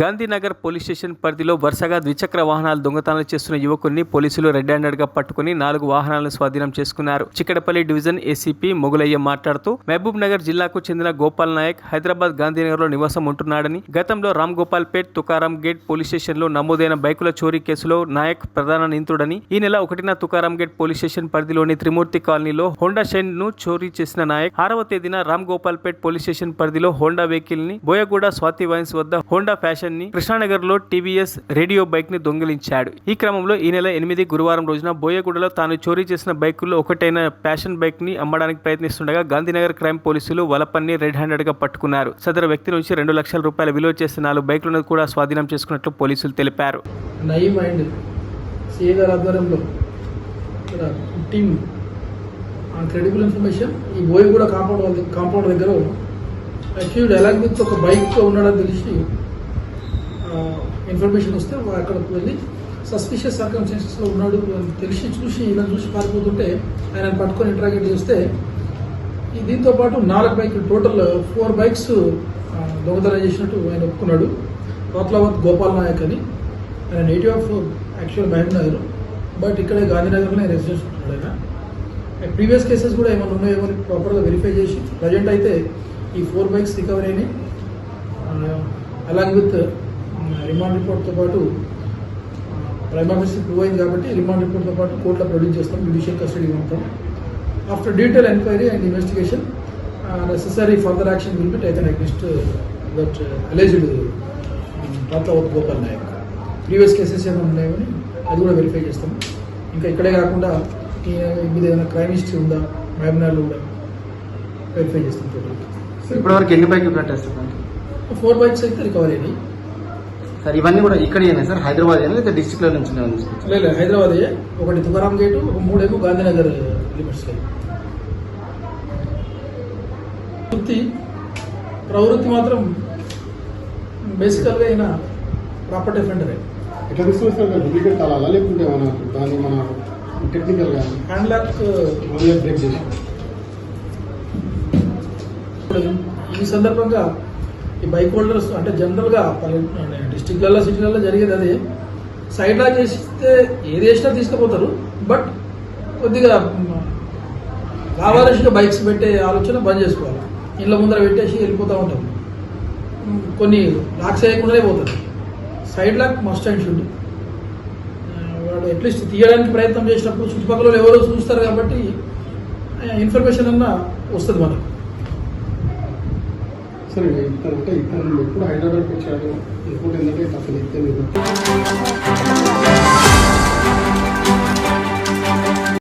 Gandhinagar police station పరిధిలో వరుసగా ద్విచక్ర వాహనాలు దొంగతనాలు చేస్తున్న యువకుడిని పోలీసులు రెడ్ హ్యాండెడ్గా పట్టుకుని నాలుగు వాహనాలను స్వాధీనం చేసుకున్నారు. చిక్కడపల్లి డివిజన్ ఏసీపీ మొగులయ్య మాట్లాడుతూ మహబూబ్ నగర్ జిల్లాకు చెందిన గోపాల్ నాయక్ హైదరాబాద్ గాంధీనగర్లో నివాసం ఉంటున్నాడని గతంలో రామ్ గోపాల్ పేట్ తుకారాం గేట్ పోలీస్ స్టేషన్లో నమోదైన బైకుల చోరీ కేసులో నాయక్ ప్రధాన నిందితుడని ఈ నెల ఒకటిన తుకారాం గేట్ పోలీస్ స్టేషన్ పరిధిలోని త్రిమూర్తి కాలనీలో హోండా షైన్ను చోరీ చేసిన నాయక్ ఆరవ తేదీన రామ్ గోపాల్ పేట్ పోలీస్ స్టేషన్ పరిధిలో హోండా వెహికల్ని బోయగూడ స్వాతి వైన్స్ వద్ద హోండా ఫ్యాషన్ ని కృష్ణానగర్లో టీవీఎస్ రేడియో బైక్ని దొంగిలించాడు. ఈ క్రమంలో ఈ నెల ఎనిమిది గురువారం రోజున బోయగూడలో తాను చోరీ చేసిన బైకుల్లో ఒకటైన ప్యాషన్ బైక్ని అమ్మడానికి ప్రయత్నిస్తుండగా గాంధీనగర్ క్రైమ్ పోలీసులు వలపన్ని రెడ్ హ్యాండెడ్గా పట్టుకున్నారు. సదరు వ్యక్తి నుంచి రెండు లక్షల రూపాయల విలువ చేసిన నాలుగు బైకులను కూడా స్వాధీనం చేసుకున్నట్లు పోలీసులు తెలిపారు. క్రెడిబుల్ ఇన్ఫర్మేషన్ ఈ బోయిగూడ కాంపౌండ్ కాంపౌండ్ దగ్గర అక్యూడ్ ఎలాగ్ ఒక బైక్ ఉన్నాడని తెలిసి ఇన్ఫర్మేషన్ వస్తే అక్కడికి వెళ్ళి సస్పిషియస్ సర్కమ్స్టెన్సెస్లో ఉన్నాడు తెలిసి చూసి ఇలా చూసి పారిపోతుంటే ఆయన పట్టుకొని ఇంటరాగేట్ చేస్తే దీంతో పాటు నాలుగు బైకులు టోటల్ ఫోర్ బైక్స్ దొంగతనం చేసినట్టు ఆయన ఒప్పుకున్నాడు. కోత్లావత్ గోపాల్ నాయక్ అని. ఆయన native of actual Mahbub Nagar but ఇక్కడే గాంధీనగర్లో ఆయన రెసిడెన్స్ ఉంటున్నాడు ఆయన. ప్రీవియస్ కేసెస్ కూడా ఏమైనా ఉన్నాయో అని ప్రాపర్గా వెరిఫై చేసి ప్రజెంట్ అయితే ఈ ఫోర్ బైక్స్ రికవరీ అయినాయి. అలాగే విత్ రిమాండ్ రిపోర్ట్తో పాటు ప్రైమ్ ఆఫీసర్ ప్రూవ్ అయింది కాబట్టి రిమాండ్ రిపోర్ట్తో పాటు కోర్టులో ప్రొడ్యూస్ చేస్తాం జ్యుడిషియల్ కస్టడీ ఉంటాం after detail enquiry and investigation necessary further action will be taken against that alleged Ratravath Gopal Naik previous cases ఏమైనా ఉన్నాయని అది కూడా వెరిఫై చేస్తాం ఇంకా ఇక్కడే కాకుండా మీద ఏదైనా క్రైమ్ హిస్టరీ ఉందా మహబూబ్నగర్లో కూడా వెరిఫై చేస్తాం టోటల్ ఇప్పటివరకు ఎన్ని బైక్ ఫోర్ బైక్స్ అయితే రికవరీ అయినాయి. సార్ ఇవన్నీ కూడా ఇక్కడేనా సార్? హైదరాబాద్ అయినా లేదా డిస్ట్రిక్ట్లో నుంచి? లేదు హైదరాబాద్ ఒకటి తుకారాం గేటు ఒక మూడేమో గాంధీనగర్ లిమిట్స్లో వృత్తి ప్రవృత్తి మాత్రం బేసికల్గా అయిన ప్రాపర్టీ అఫెండరే ఎట్లా తీసుకొస్తారు సార్? డూప్లికేట్ తాళాలా? లేకుంటే మన దాన్ని మన టెక్నికల్గా హ్యాండ్ లాక్ బ్రేక్ చేసి. ఇప్పుడు ఈ సందర్భంగా ఈ బైక్ హోల్డర్స్ అంటే జనరల్గా డిస్టిక్లలో సిటీలలో జరిగేది అదే. సైడ్లా చేస్తే ఏది వేసినా తీసుకుపోతారు. బట్ కొద్దిగా కావాల్సిన బైక్స్ పెట్టే ఆలోచన బంద్ చేసుకోవాలి. ఇళ్ళ ముందర పెట్టేసి వెళ్ళిపోతూ ఉంటాం కొన్ని లాక్స్ వేయకుండానే పోతారు. Side lock must and should వాడు అట్లీస్ట్ తీయడానికి ప్రయత్నం చేసినప్పుడు చుట్టుపక్కల ఎవరో చూస్తారు కాబట్టి ఇన్ఫర్మేషన్ అన్నా వస్తుంది మనకు. సరే ఇద్దరు అంటే ఇద్దరు ఎప్పుడు హైదరాబాద్కి వచ్చాడు ఇంకోటి ఏంటంటే అసలు ఇద్దరు